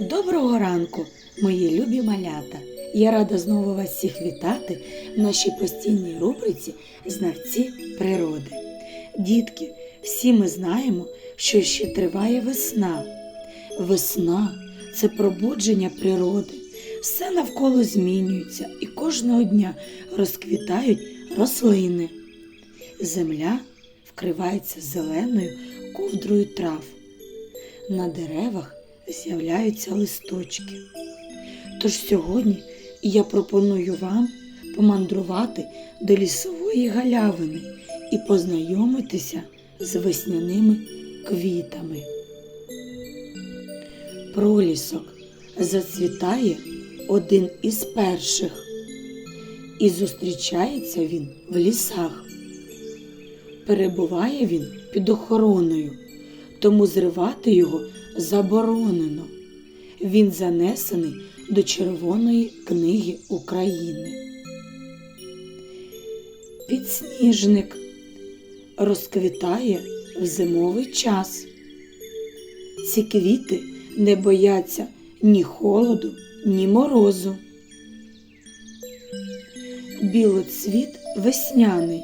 Доброго ранку, мої любі малята! Я рада знову вас всіх вітати в нашій постійній рубриці Знавці природи. Дітки, всі ми знаємо, що ще триває весна. Весна це пробудження природи. Все навколо змінюється і кожного дня розквітають рослини. Земля вкривається зеленою ковдрою трав. На деревах з'являються листочки. Тож сьогодні я пропоную вам помандрувати до лісової галявини і познайомитися з весняними квітами. Пролісок зацвітає один із перших, і зустрічається він в лісах. Перебуває він під охороною, тому зривати його заборонено. Він занесений до Червоної книги України. Підсніжник розквітає в зимовий час. Ці квіти не бояться ні холоду, ні морозу. Білоцвіт весняний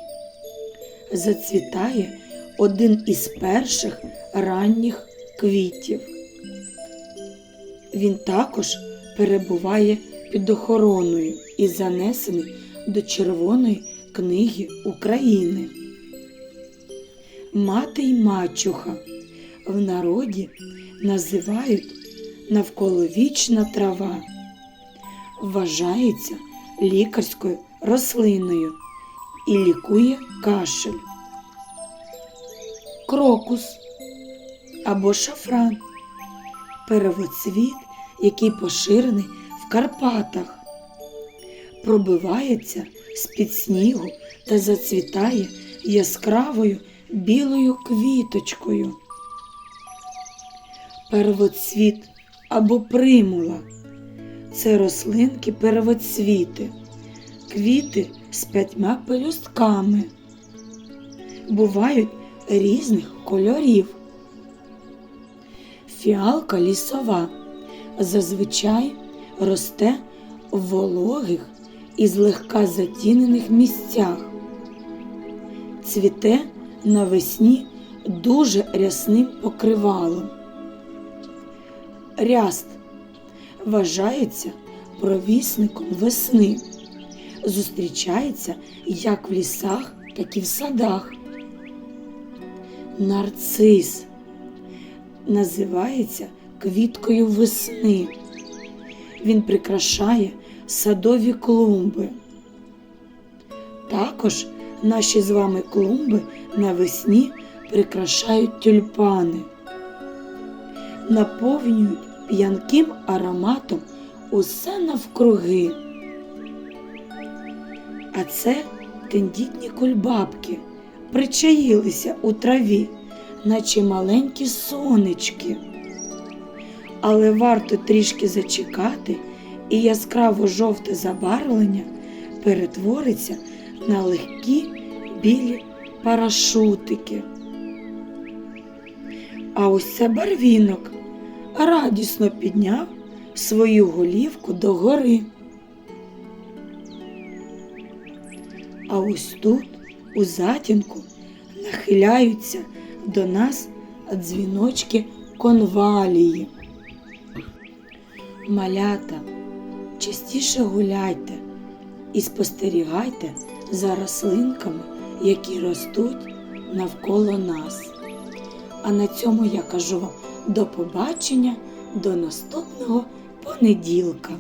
зацвітає один із перших ранніх квітів. Він також перебуває під охороною і занесений до Червоної книги України. Мати й мачуха в народі називають навколовічна трава. Вважається лікарською рослиною і лікує кашель. Крокус або шафран первоцвіт, який поширений в Карпатах, пробивається з-під снігу та зацвітає яскравою білою квіточкою. Первоцвіт або примула це рослинки первоцвіти, квіти з п'ятьма пелюстками. Бувають різних кольорів. Фіалка лісова зазвичай росте в вологих і злегка затінених місцях. Цвіте навесні дуже рясним покривалом. Ряст вважається провісником весни. Зустрічається як в лісах, так і в садах. Нарцис називається квіткою весни. Він прикрашає садові клумби. Також наші з вами клумби навесні прикрашають тюльпани, наповнюють п'янким ароматом усе навкруги. А це тендітні кульбабки причаїлися у траві, наче маленькі сонечки. Але варто трішки зачекати, і яскраво жовте забарвлення перетвориться на легкі білі парашутики. А ось це барвінок радісно підняв свою голівку догори. А ось тут, у затінку, нахиляються до нас дзвіночки конвалії. Малята, частіше гуляйте і спостерігайте за рослинками, які ростуть навколо нас. А на цьому я кажу вам до побачення, до наступного понеділка.